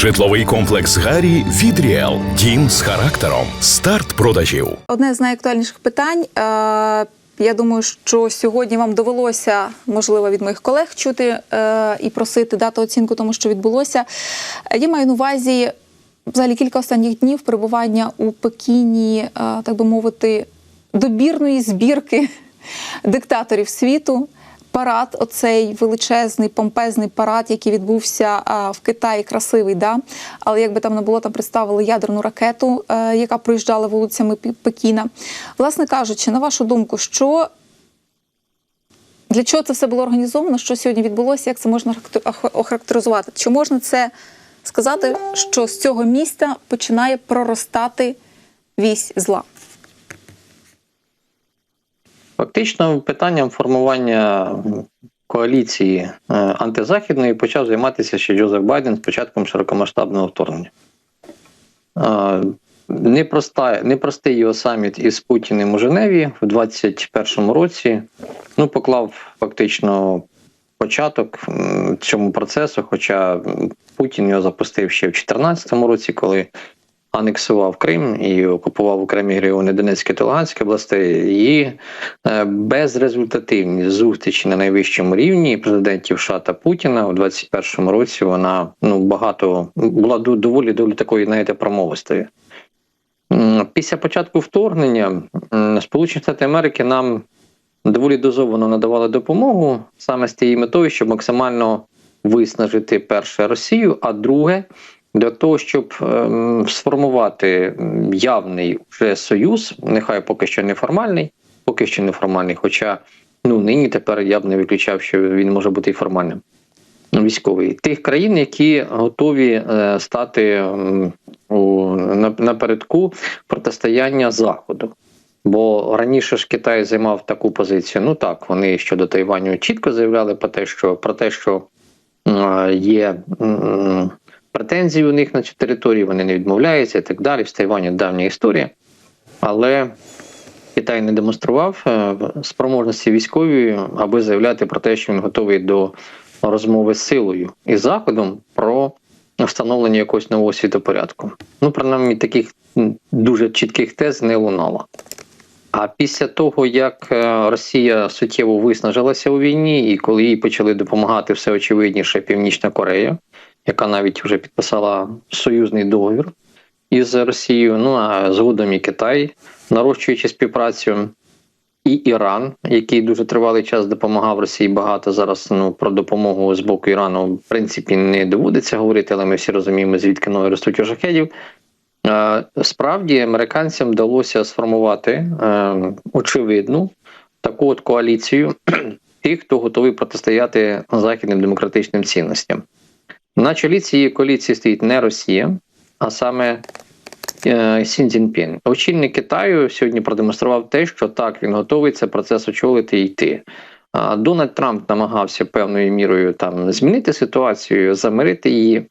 Житловий комплекс Гарі від Ріел. Дім з характером. Старт продажів. Одне з найактуальніших питань. е, Я думаю, що сьогодні вам довелося, можливо, від моїх колег чути е, і просити дати оцінку тому, що відбулося. Я маю на увазі взагалі кілька останніх днів перебування у Пекіні, е, так би мовити, добірної збірки диктаторів світу. Парад, оцей величезний помпезний парад, який відбувся в Китаї, красивий, да? але як би там не було, там представили ядерну ракету, е, яка проїжджала вулицями Пекіна. Власне кажучи, на вашу думку, що для чого це все було організовано? Що сьогодні відбулося? Як це можна охарактеризувати? Чи можна це сказати, що з цього міста починає проростати вісь зла? Фактично, питанням формування коаліції е, антизахідної почав займатися ще Джозеф Байден з початком широкомасштабного вторгнення. Е, Непроста, непростий його саміт із Путіним у Женеві в 2021 році ну, поклав фактично початок цьому процесу, хоча Путін його запустив ще в 2014 році, коли анексував Крим і окупував окремі регіони Донецької та Луганської областей, і е, безрезультативні зустрічі на найвищому рівні президентів США та Путіна у 2021 році вона ну багато була доволі доволі такої, знаєте, промовистою. Після початку вторгнення Сполучені Штати Америки нам доволі дозовано надавали допомогу саме з тією метою, щоб максимально виснажити перше Росію, а друге для того, щоб ем, сформувати явний вже союз, нехай поки що неформальний, поки що неформальний, хоча ну нині тепер я б не виключав, що він може бути і формальним. Військовий тих країн, які готові е, стати у на- напередку протистояння заходу. Бо раніше ж Китай займав таку позицію. Ну так, вони щодо Тайваню чітко заявляли про те, що про те, що е, є м, претензії у них на цю територію, вони не відмовляються і так далі. В Тайвані давня історія. Але Китай не демонстрував е, спроможності військової, аби заявляти про те, що він готовий до розмови з силою і заходом про встановлення якогось нового світопорядку. Ну, принаймні, таких дуже чітких тез не лунало. А після того, як е, Росія суттєво виснажилася у війні, і коли їй почали допомагати все очевидніше Північна Корея, яка навіть вже підписала союзний договір із Росією, ну а згодом і Китай, нарощуючи співпрацю, і Іран, який дуже тривалий час допомагав Росії багато. Зараз ну про допомогу з боку Ірану в принципі не доводиться говорити, але ми всі розуміємо, звідки ноги ростуть у шахедів. Е, Справді американцям вдалося сформувати е, очевидну таку от коаліцію тих, хто готовий протистояти західним демократичним цінностям. На чолі цієї коаліції стоїть не Росія, а саме е, Сін Цзіньпін. Очільник Китаю сьогодні продемонстрував те, що так він готовий цей процес очолити і йти. А Дональд Трамп намагався певною мірою там змінити ситуацію, замирити її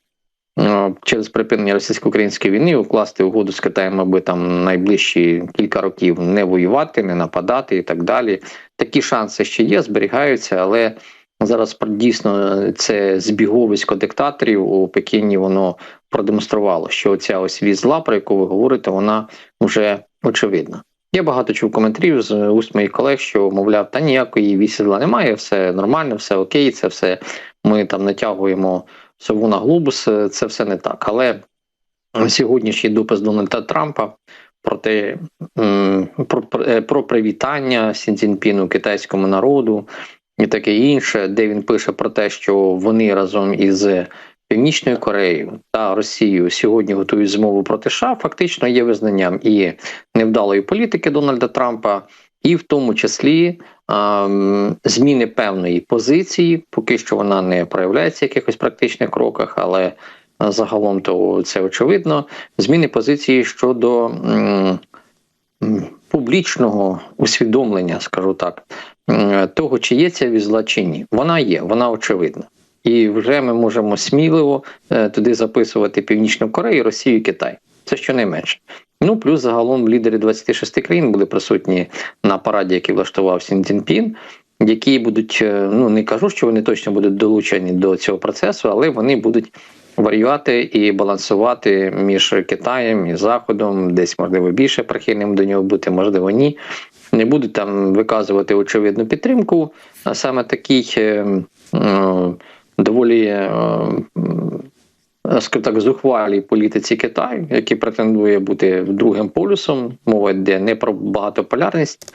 е, через припинення російсько-української війни, укласти угоду з Китаєм, аби там найближчі кілька років не воювати, не нападати і так далі. Такі шанси ще є, зберігаються, але зараз дійсно це збіговисько диктаторів у Пекіні воно продемонструвало, що ця ось віз зла, про яку ви говорите, вона вже очевидна. Я багато чув коментарів з уст моїх колег, що мовляв, та ніякої вісі зла немає, все нормально, все окей, це все ми там натягуємо сову на глобус, це все не так. Але сьогоднішній допис Дональда Трампа про те, про, про, е, про привітання Сін Цзіньпіну китайському народу і таке інше, де він пише про те, що вони разом із Північною Кореєю та Росією сьогодні готують змову проти США, фактично є визнанням і невдалої політики Дональда Трампа, і в тому числі ем, зміни певної позиції. Поки що вона не проявляється в якихось практичних кроках, але загалом то це очевидно. Зміни позиції щодо м, м, публічного усвідомлення, скажу так, того, чи є ця візла чи ні. Вона є, вона очевидна. І вже ми можемо сміливо е, туди записувати Північну Корею, Росію Китай. Це щонайменше. Ну плюс загалом лідери 26 країн були присутні на параді, який влаштував Сін Цзіньпін, які будуть, е, ну не кажу, що вони точно будуть долучені до цього процесу, але вони будуть варіювати і балансувати між Китаєм і Заходом, десь можливо більше прихильним до нього бути, можливо, ні. Не будуть там виказувати очевидну підтримку, а саме такий е, е, доволі е, так, зухвалій політиці Китаю, який претендує бути другим полюсом, мова йде не про багатополярність,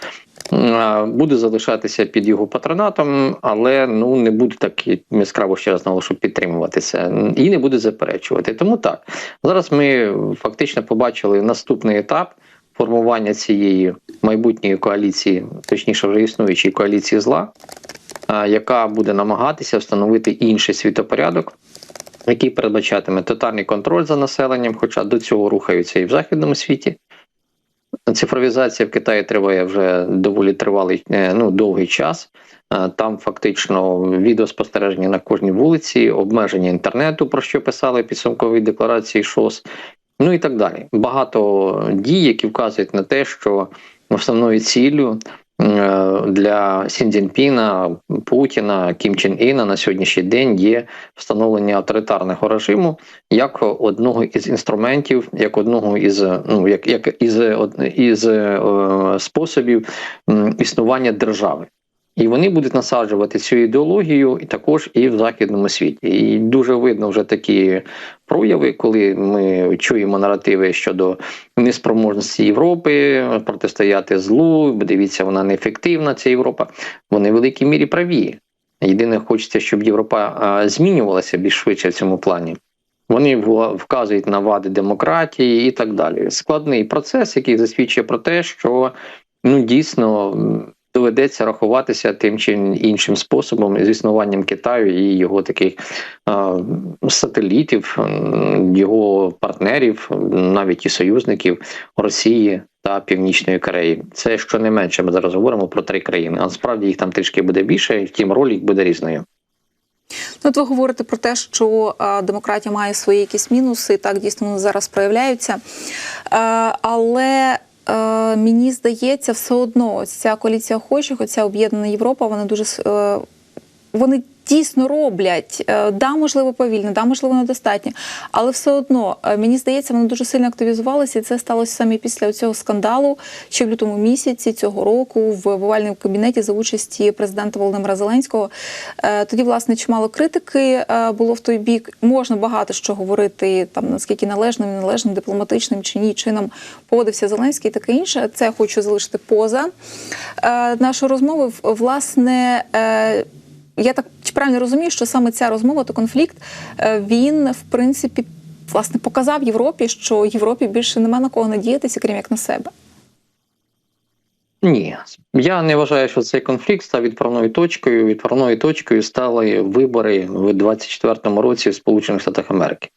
буде залишатися під його патронатом, але ну не буде так яскраво ще раз наголошу підтримуватися і не буде заперечувати. Тому так зараз ми фактично побачили наступний етап. Формування цієї майбутньої коаліції, точніше, вже існуючої коаліції зла, яка буде намагатися встановити інший світопорядок, який передбачатиме тотальний контроль за населенням, хоча до цього рухаються і в західному світі. Цифровізація в Китаї триває вже доволі тривалий, е, ну довгий час. Там фактично відеоспостереження на кожній вулиці, обмеження інтернету, про що писали підсумкові декларації ШОС, ну і так далі. Багато дій, які вказують на те, що основною ціллю е, для Сін Цзіньпіна, Путіна, Кім Чен Іна на сьогоднішній день є встановлення авторитарного режиму як одного із інструментів, як одного із ну як, як із, із е, способів існування держави. І вони будуть насаджувати цю ідеологію і також і в західному світі. І дуже видно вже такі прояви, коли ми чуємо наративи щодо неспроможності Європи протистояти злу. Дивіться, вона неефективна. Ця Європа. Вони в великій мірі праві. Єдине, хочеться, щоб Європа змінювалася більш швидше в цьому плані. Вони вказують на вади демократії і так далі. Складний процес, який засвідчує про те, що ну дійсно доведеться рахуватися тим чи іншим способом з існуванням Китаю і його таких а, сателітів, його партнерів, навіть і союзників Росії та Північної Кореї. Це щонайменше ми зараз говоримо про три країни. А насправді їх там трішки буде більше, втім роль їх буде різною. Ну, от ви говорите про те, що демократія має свої якісь мінуси, так дійсно вони зараз проявляються. Але е, мені здається, все одно ця коаліція охочих, оця об'єднана Європа, вона дуже е, вони дійсно роблять. Е, Да, можливо, повільно, да, можливо, недостатньо. Але все одно, е, мені здається, вони дуже сильно активізувалися, і це сталося саме після цього скандалу, ще в лютому місяці цього року в овальному кабінеті за участі президента Володимира Зеленського. Е, Тоді, власне, чимало критики було в той бік. Можна багато що говорити, там наскільки належним, неналежним, дипломатичним чи ні чином поводився Зеленський, і таке інше. Це я хочу залишити поза нашої розмови. Власне. Я так чи правильно розумію, що саме ця розмова та конфлікт е, він в принципі власне показав Європі, що Європі більше нема на кого надіятися, крім як на себе. Ні, я не вважаю, що цей конфлікт став відправною точкою. Відправною точкою стали вибори в 24-му році в Сполучених Штатах Америки.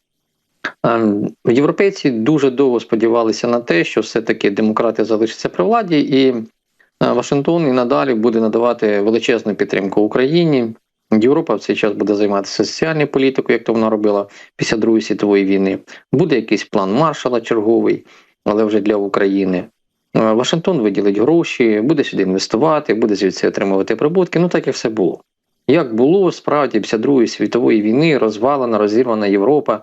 Ем, Європейці дуже довго сподівалися на те, що все-таки демократи залишаться при владі, і Вашингтон і надалі буде надавати величезну підтримку Україні. Європа в цей час буде займатися соціальною політикою, як то вона робила після Другої світової війни. Буде якийсь план маршала черговий, але вже для України. Е, Вашингтон виділить гроші, буде сюди інвестувати, буде звідси отримувати прибутки. Ну так і все було. Як було справді після Другої світової війни розвалена, розірвана Європа,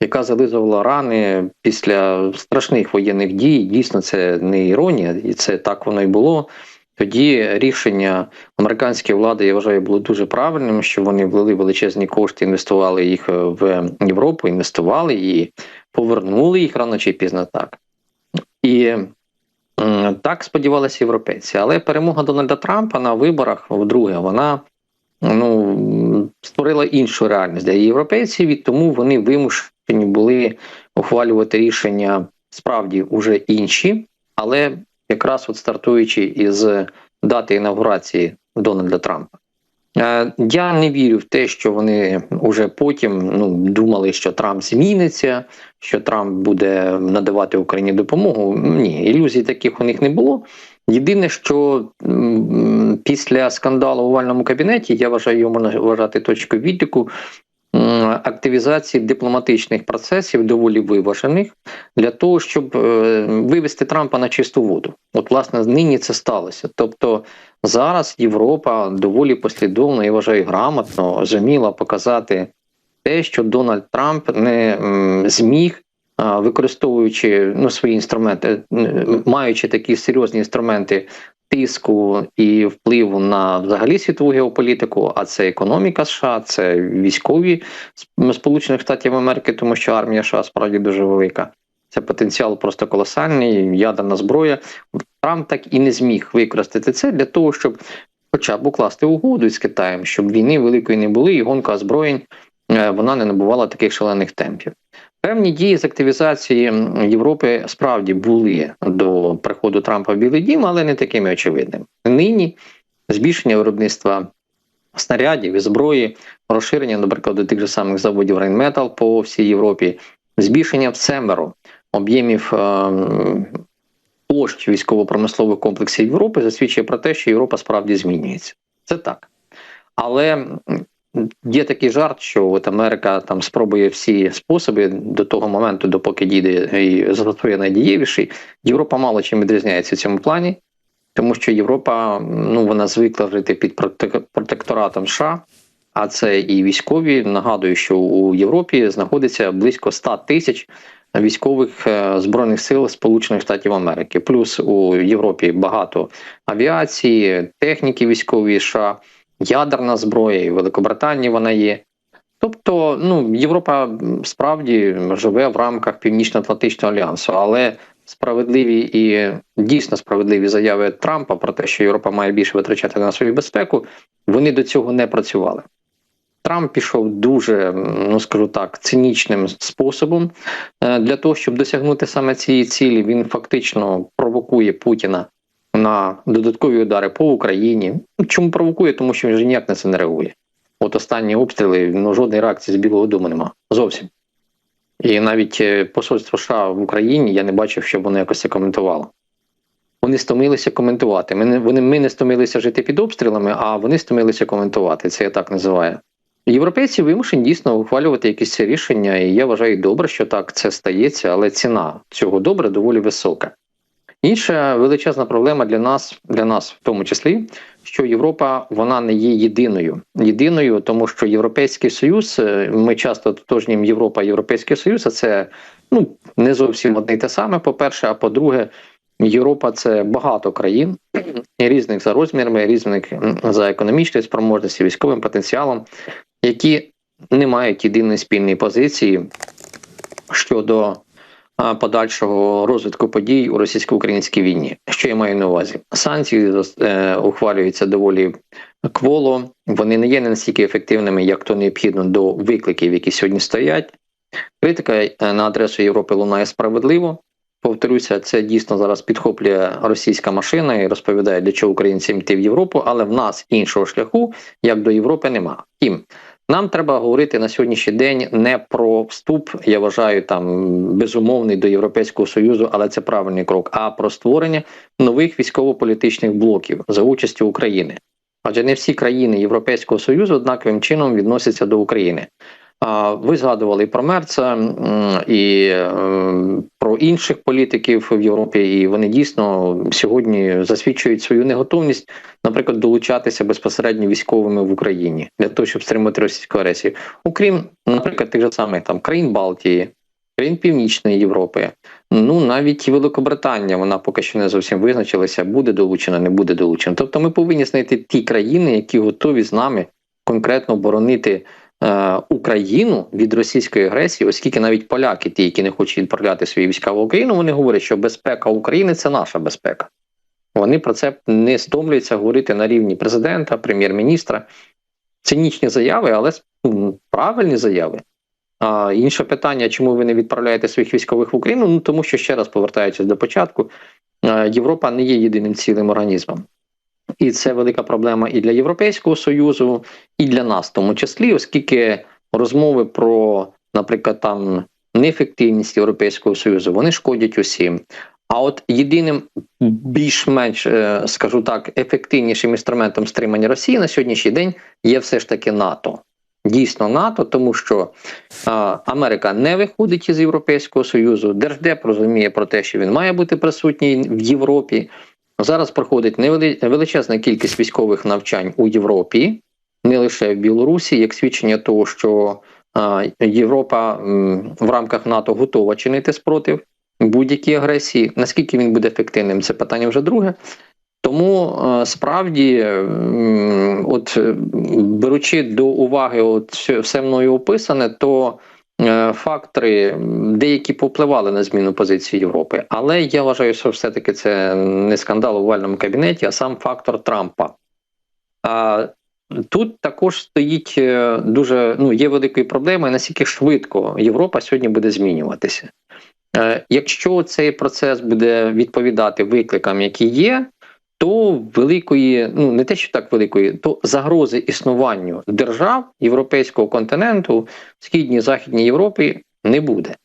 яка зализувала рани після страшних воєнних дій. Дійсно, це не іронія, і це так воно і було. Тоді рішення американської влади, я вважаю, було дуже правильним, що вони влили величезні кошти, інвестували їх в Європу, інвестували і повернули їх рано чи пізно так. І так сподівалися європейці. Але перемога Дональда Трампа на виборах вдруге, вона ну, створила іншу реальність для європейців, і тому вони вимушені були ухвалювати рішення справді вже інші, але якраз от стартуючи із дати інаугурації Дональда Трампа. Е, Я не вірю в те, що вони вже потім ну, думали, що Трамп зміниться, що Трамп буде надавати Україні допомогу. Ні, ілюзій таких у них не було. Єдине, що після скандалу в овальному кабінеті, я вважаю, його можна вважати точкою відліку активізації дипломатичних процесів доволі виважених для того, щоб е, вивести Трампа на чисту воду. От, власне, нині це сталося. Тобто зараз Європа доволі послідовно, я вважаю, грамотно зуміла показати те, що Дональд Трамп не зміг, використовуючи ну, свої інструменти, маючи такі серйозні інструменти тиску і впливу на взагалі світову геополітику, а це економіка США, це військові Сполучених Штатів Америки, тому що армія США справді дуже велика. Це потенціал просто колосальний, ядерна зброя. Трамп так і не зміг використати це для того, щоб хоча б укласти угоду з Китаєм, щоб війни великої не були, і гонка озброєнь вона не набувала таких шалених темпів. Певні дії з активізації Європи справді були до приходу Трампа в Білий Дім, але не такими очевидними. Нині збільшення виробництва снарядів і зброї, розширення, наприклад, тих же самих заводів Рейнметал по всій Європі, збільшення в семеро об'ємів ем, площ військово-промислових комплексів Європи засвідчує про те, що Європа справді змінюється. Це так. Але є такий жарт, що от Америка там спробує всі способи до того моменту, допоки дійде і застосує найдієвіший. Європа мало чим відрізняється в цьому плані, тому що Європа ну вона звикла жити під протек- протекторатом США. А це і військові. Нагадую, що у Європі знаходиться близько 100 тисяч військових е, збройних сил Сполучених Штатів Америки. Плюс у Європі багато авіації, техніки військової США, ядерна зброя, і в Великобританії вона є. Тобто, ну Європа справді живе в рамках Північно-Атлантичного альянсу, але справедливі і дійсно справедливі заяви Трампа про те, що Європа має більше витрачати на свою безпеку, вони до цього не працювали. Трамп пішов дуже, ну скажу так, цинічним способом Е, для того, щоб досягнути саме цієї цілі. Він фактично провокує Путіна на додаткові удари по Україні. Ну, Чому провокує? Тому що він же ніяк на це не реагує. От останні обстріли ну жодної реакції з Білого Дому нема зовсім. І навіть е, посольство США в Україні я не бачив, щоб воно якось це коментувало. Вони стомилися коментувати. Ми не, вони, ми не стомилися жити під обстрілами, а вони стомилися коментувати. Це я так називаю. Європейці вимушені дійсно ухвалювати якісь рішення, і я вважаю добре, що так це стається, але ціна цього добра доволі висока. Інша величезна проблема для нас, для нас в тому числі, що Європа вона не є єдиною. Єдиною, тому що Європейський Союз, е, ми часто тотожнім Європа, Європейський Союз, а це ну не зовсім одне й те саме. По-перше, а по-друге, Європа це багато країн різних за розмірами, різних за економічною спроможністю, військовим потенціалом, які не мають єдиної спільної позиції щодо подальшого розвитку подій у російсько-українській війні. Що я маю на увазі? Санкції е, ухвалюються доволі кволо, вони не є настільки ефективними, як то необхідно до викликів, які сьогодні стоять. Критика е, на адресу Європи лунає справедливо. Повторюся, це дійсно зараз підхоплює російська машина і розповідає, для чого українцям йти в Європу, але в нас іншого шляху, як до Європи, нема. Втім, нам треба говорити на сьогоднішній день не про вступ, я вважаю, там безумовний до Європейського Союзу, але це правильний крок, а про створення нових військово-політичних блоків за участю України. Адже не всі країни Європейського Союзу однаковим чином відносяться до України. Ви згадували і про Мерца, і е, про інших політиків в Європі, і вони дійсно сьогодні засвідчують свою неготовність, наприклад, долучатися безпосередньо військовими в Україні для того, щоб стримати російську агресію. Окрім, наприклад, тих же самих там країн Балтії, країн Північної Європи. Ну навіть і Великобританія, вона поки що не зовсім визначилася, буде долучена, не буде долучена. Тобто, ми повинні знайти ті країни, які готові з нами конкретно боронити Україну від російської агресії, оскільки навіть поляки, ті, які не хочуть відправляти свої війська в Україну, вони говорять, що безпека України це наша безпека. Вони про це не стомлюються говорити на рівні президента, прем'єр-міністра. Цинічні заяви, але правильні заяви. А інше питання, чому ви не відправляєте своїх військових в Україну? Ну тому що ще раз повертаючись до початку, е, Європа не є єдиним цілим організмом. І це велика проблема і для Європейського Союзу, і для нас, в тому числі, оскільки розмови про, наприклад, там неефективність Європейського Союзу вони шкодять усім. А от єдиним більш-менш, е, скажу так, ефективнішим інструментом стримання Росії на сьогоднішній день є все ж таки НАТО. Дійсно, НАТО, тому що а, Америка не виходить із Європейського Союзу. Держдеп розуміє про те, що він має бути присутній в Європі. Зараз проходить величезна кількість військових навчань у Європі, не лише в Білорусі, як свідчення того, що Європа в рамках НАТО готова чинити спротив будь-якій агресії. Наскільки він буде ефективним, це питання вже друге. Тому справді, от беручи до уваги от все- мною описане, то фактори деякі попливали на зміну позиції Європи. Але я вважаю, що все-таки це не скандал у овальному кабінеті, а сам фактор Трампа. А тут також стоїть е, дуже ну, є великою проблемою, наскільки швидко Європа сьогодні буде змінюватися. Е, Якщо цей процес буде відповідати викликам, які є, то великої, ну не те, що так великої, то загрози існуванню держав європейського континенту східній західній Європі не буде.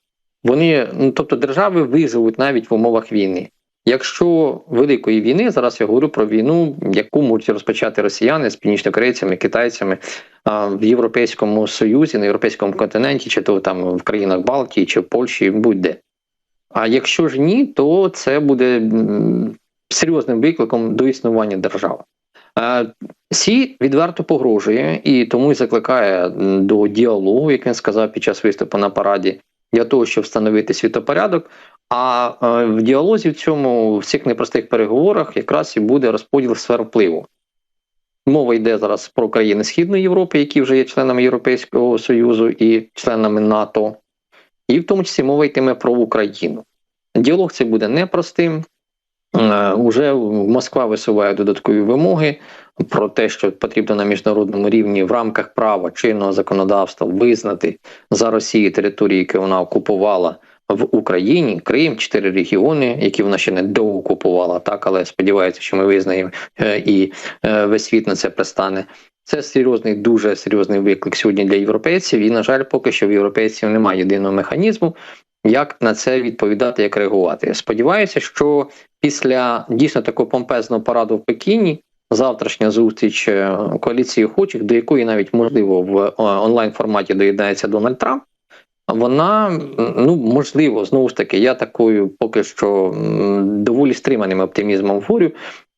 Вони, ну тобто, держави виживуть навіть в умовах війни. Якщо великої війни, зараз я говорю про війну, яку можуть розпочати росіяни з північнокорейцями, китайцями а, в Європейському Союзі, на європейському континенті, чи то там в країнах Балтії, чи в Польщі, будь-де. А якщо ж ні, то це буде серйозним викликом до існування держав. Е, Сі відверто погрожує і тому й закликає до діалогу, як він сказав під час виступу на параді, для того, щоб встановити світопорядок. А е, в діалозі в цьому в цих непростих переговорах якраз і буде розподіл сфер впливу. Мова йде зараз про країни Східної Європи, які вже є членами Європейського Союзу і членами НАТО, і в тому числі мова йтиме про Україну. Діалог цей буде непростим. Е, Уже Москва висуває додаткові вимоги про те, що потрібно на міжнародному рівні в рамках права чинного законодавства визнати за Росією території, які вона окупувала в Україні, Крим, чотири регіони, які вона ще не доокупувала, так але сподівається, що ми визнаємо е, і е, весь світ на це пристане. Це серйозний, дуже серйозний виклик сьогодні для європейців. І, на жаль, поки що в європейців немає єдиного механізму, як на це відповідати, як реагувати. Сподіваюся, що після дійсно такого помпезного параду в Пекіні завтрашня зустріч е, коаліції охочих, до якої навіть можливо в е, онлайн форматі доєднається Дональд Трамп. Вона ну можливо знову ж таки, я такою поки що доволі стриманим оптимізмом говорю,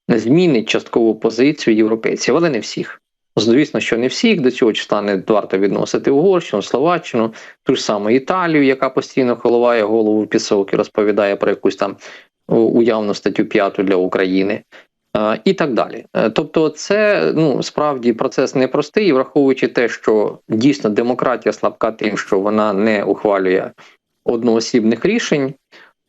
змінить часткову позицію європейців, але не всіх. Звісно, що не всіх до цього числа не варто відносити Угорщину, Словаччину, ту ж саму Італію, яка постійно ховає голову в пісок і розповідає про якусь там уявну статтю 5 для України. е, І так далі. Е, Тобто, це ну справді процес непростий, і враховуючи те, що дійсно демократія слабка тим, що вона не ухвалює одноосібних рішень.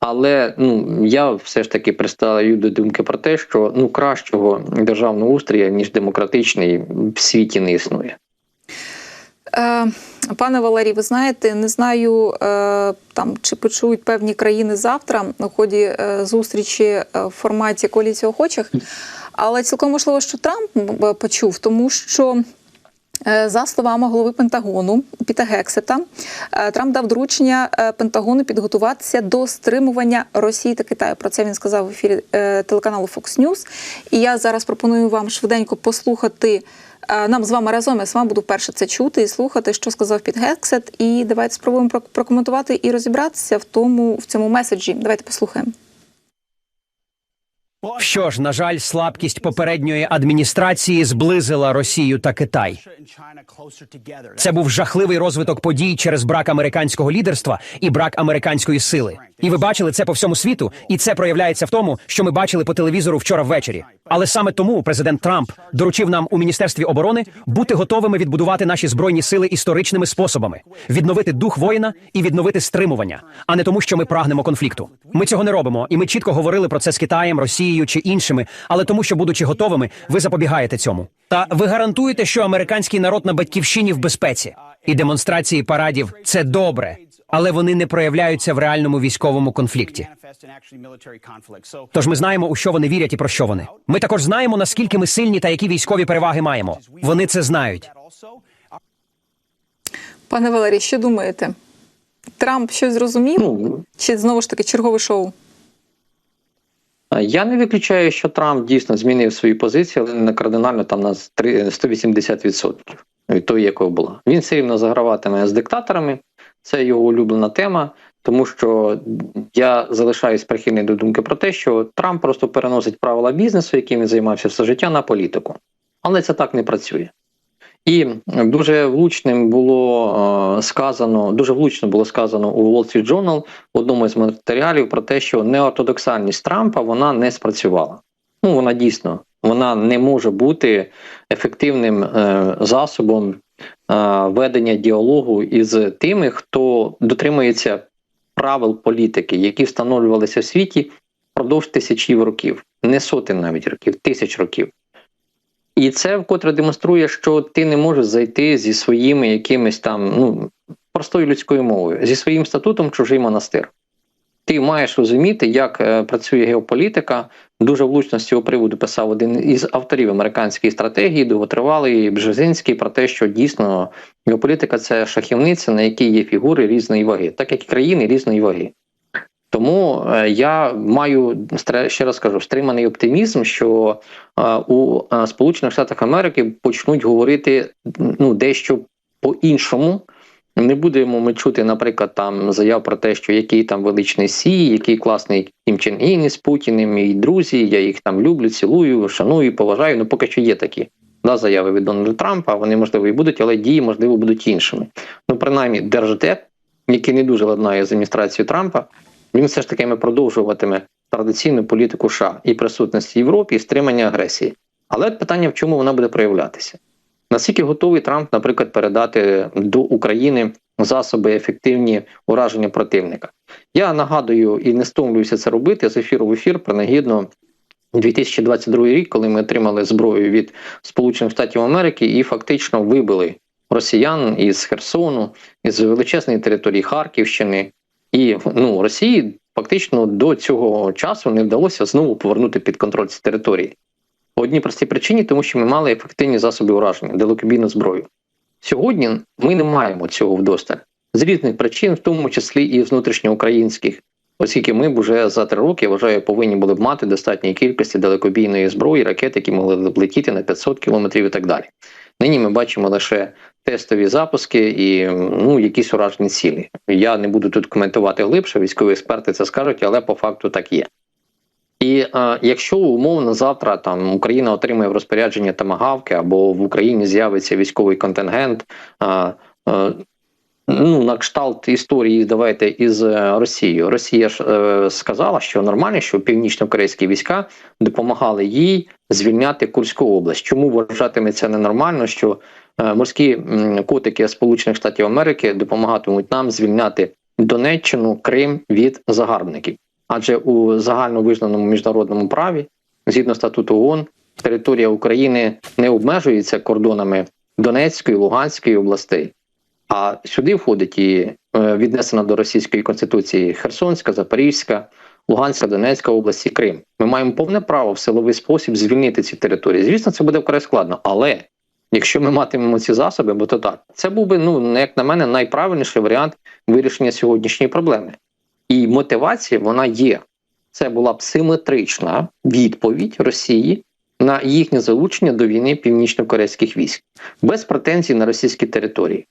Але ну я все ж таки пристаю до думки про те, що ну кращого державного устрія ніж демократичний в світі не існує. Е, Пане Валерій, ви знаєте, не знаю е, там чи почують певні країни завтра у ході е, зустрічі е, в форматі коаліції охочих, але цілком можливо, що Трамп почув, тому що. Е, За словами голови Пентагону Піта Гексета, е, Трамп дав доручення е, Пентагону підготуватися до стримування Росії та Китаю. Про це він сказав в ефірі телеканалу Fox News. І я зараз пропоную вам швиденько послухати Нам з вами разом я сама буду вперше це чути і слухати, що сказав Піт Гексет. І давайте спробуємо прокоментувати і розібратися в тому в цьому меседжі. Давайте послухаємо. Що ж, на жаль, слабкість попередньої адміністрації зблизила Росію та Китай. Це був жахливий розвиток подій через брак американського лідерства і брак американської сили. І ви бачили це по всьому світу, і це проявляється в тому, що ми бачили по телевізору вчора ввечері. Але саме тому президент Трамп доручив нам у міністерстві оборони бути готовими відбудувати наші збройні сили історичними способами, відновити дух воїна і відновити стримування, а не тому, що ми прагнемо конфлікту. Ми цього не робимо, і ми чітко говорили про це з Китаєм, Росією чи іншими, але тому, що будучи готовими, ви запобігаєте цьому. Та ви гарантуєте, що американський народ на батьківщині в безпеці, і демонстрації парадів це добре, але вони не проявляються в реальному військовому конфлікті. Тож ми знаємо, у що вони вірять і про що вони. Ми також знаємо, наскільки ми сильні та які військові переваги маємо. Вони це знають. Пане Валерій, що думаєте? Трамп щось зрозумів? Ну Чи знову ж таки чергове шоу? я не виключаю, що Трамп дійсно змінив свою позицію, але не кардинально там на три- 180% від того, якого була. Він все рівно заграватиме з диктаторами. Це його улюблена тема, тому що я залишаюсь прихильний до думки про те, що Трамп просто переносить правила бізнесу, яким він займався все життя, на політику. Але це так не працює. І дуже влучним було е, сказано, дуже влучно було сказано у Wall Street Journal в одному з матеріалів про те, що неортодоксальність Трампа вона не спрацювала. Ну вона дійсно вона не може бути ефективним е, засобом ведення діалогу із тими, хто дотримується правил політики, які встановлювалися в світі впродовж тисячів років, не сотень навіть років, тисяч років. І це вкотре демонструє, що ти не можеш зайти зі своїми якимись там, ну, простою людською мовою, зі своїм статутом чужий монастир. Ти маєш розуміти, як е, працює геополітика. Дуже влучно з цього приводу писав один із авторів американської стратегії, довготривалий Бжезинський, про те, що дійсно геополітика це шахівниця, на якій є фігури різної ваги, так як і країни різної ваги. Тому е, я маю ще раз кажу, стриманий оптимізм, що е, у Сполучених Штатах Америки почнуть говорити ну дещо по-іншому. Не будемо ми чути, наприклад, там заяв про те, що який там величний Сі, який класний Кім Чен Ін із Путіним, мій друзі, я їх там люблю, цілую, шаную, поважаю. Ну поки що є такі да, заяви від Дональда Трампа. Вони можливо і будуть, але дії можливо будуть іншими. Ну, принаймні, держдеп, який не дуже ладнає з адміністрацією Трампа, він все ж таки продовжуватиме традиційну політику США і присутності в Європі, і стримання агресії. Але питання, в чому вона буде проявлятися? Наскільки готовий Трамп, наприклад, передати до України засоби ефективні ураження противника? Я нагадую і не стомлююся це робити з ефіру в ефір принагідно 2022 рік, коли ми отримали зброю від Сполучених Штатів Америки і фактично вибили росіян із Херсону, із величезної території Харківщини, і ну Росії фактично до цього часу не вдалося знову повернути під контроль ці території. По одній простій причині, тому що ми мали ефективні засоби ураження, далекобійну зброю. Сьогодні ми не маємо цього вдосталь з різних причин, в тому числі і внутрішньоукраїнських, оскільки ми б вже за три роки, я вважаю, повинні були б мати достатньої кількості далекобійної зброї, ракет, які могли б летіти на 500 кілометрів і так далі. Нині ми бачимо лише тестові запуски і ну якісь уражені цілі. Я не буду тут коментувати глибше, військові експерти це скажуть, але по факту так є. І е, якщо умовно завтра там Україна отримає в розпорядження тамагавки або в Україні з'явиться військовий контингент, е, е, ну на кшталт історії давайте із е, Росією. Росія ж е, сказала, що нормально, що північно-корейські війська допомагали їй звільняти Курську область. Чому вважатиметься ненормально, що е, морські котики Сполучених Штатів Америки допомагатимуть нам звільняти Донеччину, Крим від загарбників? Адже у загальновизнаному міжнародному праві, згідно статуту ООН, територія України не обмежується кордонами Донецької, Луганської областей, а сюди входить і е, віднесена до Російської Конституції Херсонська, Запорізька, Луганська, Донецька області, Крим. Ми маємо повне право в силовий спосіб звільнити ці території. Звісно, це буде вкрай складно, але якщо ми матимемо ці засоби, бо то так, це був би, ну як на мене, найправильніший варіант вирішення сьогоднішньої проблеми. І мотивація вона є. Це була б симетрична відповідь Росії на їхнє залучення до війни північно-корейських військ без претензій на російські території.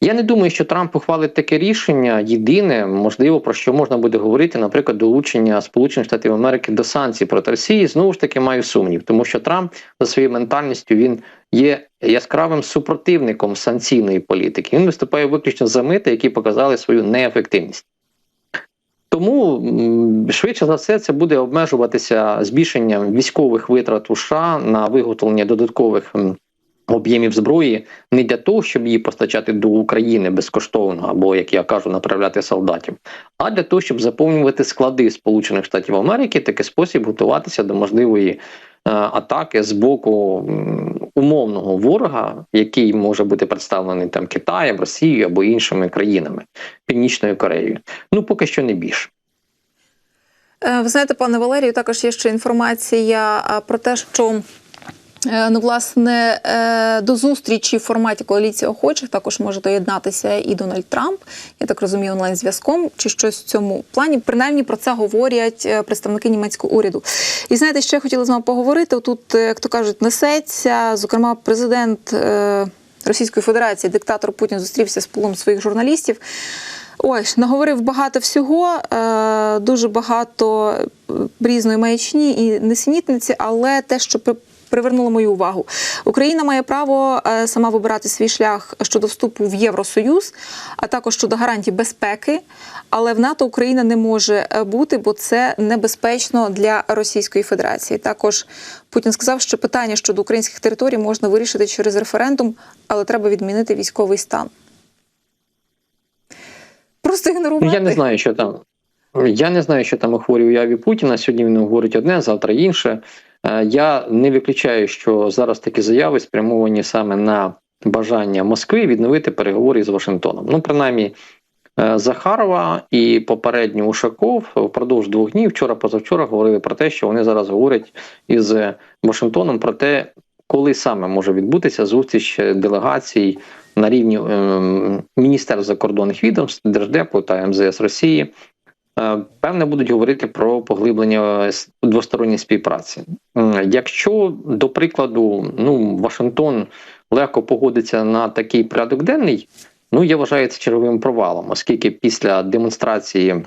Я не думаю, що Трамп ухвалить таке рішення. Єдине, можливо, про що можна буде говорити, наприклад, долучення Сполучених Штатів Америки до санкцій проти Росії. Знову ж таки маю сумнів, тому що Трамп за своєю ментальністю він є яскравим супротивником санкційної політики. Він виступає виключно за мити, які показали свою неефективність. Тому швидше за все це буде обмежуватися збільшенням військових витрат США на виготовлення додаткових об'ємів зброї не для того, щоб її постачати до України безкоштовно, або як я кажу, направляти солдатів, а для того, щоб заповнювати склади Сполучених Штатів Америки, такий спосіб готуватися до можливої атаки з боку умовного ворога, який може бути представлений там Китаєм, Росією або іншими країнами, Північною Кореєю. Ну поки що не більше. Е, Ви знаєте, пане Валерію, також є ще інформація про те, що. Е, Ну, власне, е, до зустрічі в форматі коаліції охочих також може доєднатися і Дональд Трамп, я так розумію, онлайн-зв'язком чи щось в цьому плані. Принаймні про це говорять е, представники німецького уряду. І знаєте, ще хотіла з вами поговорити. Тут, як то кажуть, несеться. Зокрема, президент Російської Федерації, диктатор Путін, зустрівся з полом своїх журналістів. Ой, наговорив багато всього, дуже багато різної маячні і несенітниці, але те, що привернуло мою увагу. Україна має право е, сама вибирати свій шлях щодо вступу в Євросоюз, а також щодо гарантій безпеки. Але в НАТО Україна не може е, бути, бо це небезпечно для Російської Федерації. Також Путін сказав, що питання щодо українських територій можна вирішити через референдум, але треба відмінити військовий стан. Просто ігнорувати. Я не знаю, що там. Я не знаю, що там у хворій уяві Путіна. Сьогодні він говорить одне, завтра інше. Е, Я не виключаю, що зараз такі заяви спрямовані саме на бажання Москви відновити переговори з Вашингтоном. Ну, принаймні, е, Захарова і попередньо Ушаков впродовж двох днів, вчора позавчора, говорили про те, що вони зараз говорять із Вашингтоном про те, коли саме може відбутися зустріч делегацій на рівні е, Міністерств закордонних відомств, Держдепу та МЗС Росії. Е, Певне будуть говорити про поглиблення двосторонньої співпраці. Якщо, до прикладу, ну Вашингтон легко погодиться на такий порядок денний, ну я вважаю це черговим провалом, оскільки після демонстрації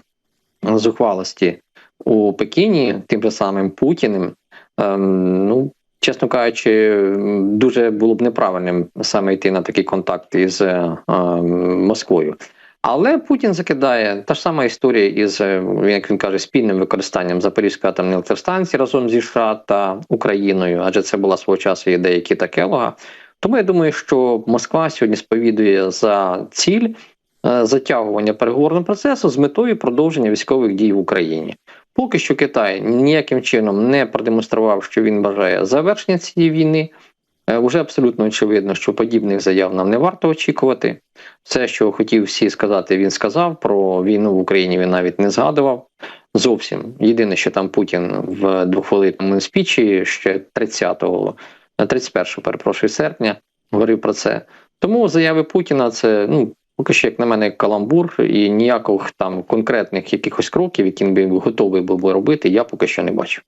зухвалості у Пекіні, тим же самим Путіним, ем, ну чесно кажучи, дуже було б неправильним саме йти на такі контакти із е, ем, Москвою. Але Путін закидає та ж сама історія із, е, як він каже, спільним використанням Запорізької атомної електростанції разом зі США та Україною, адже це була свого часу ідея Кіта Келога. Тому я думаю, що Москва сьогодні сповідує за ціль е, затягування переговорного процесу з метою продовження військових дій в Україні. Поки що Китай ніяким чином не продемонстрував, що він бажає завершення цієї війни. Е, Уже абсолютно очевидно, що подібних заяв нам не варто очікувати. Все, що хотів всі сказати, він сказав. Про війну в Україні він навіть не згадував. Зовсім єдине, що там Путін в двохвилинному спічі ще 30-го, е, 31 перепрошую, серпня говорив про це. Тому заяви Путіна це ну поки що, як на мене, каламбур, і ніяких там конкретних якихось кроків, які він би готовий був би робити, я поки що не бачу.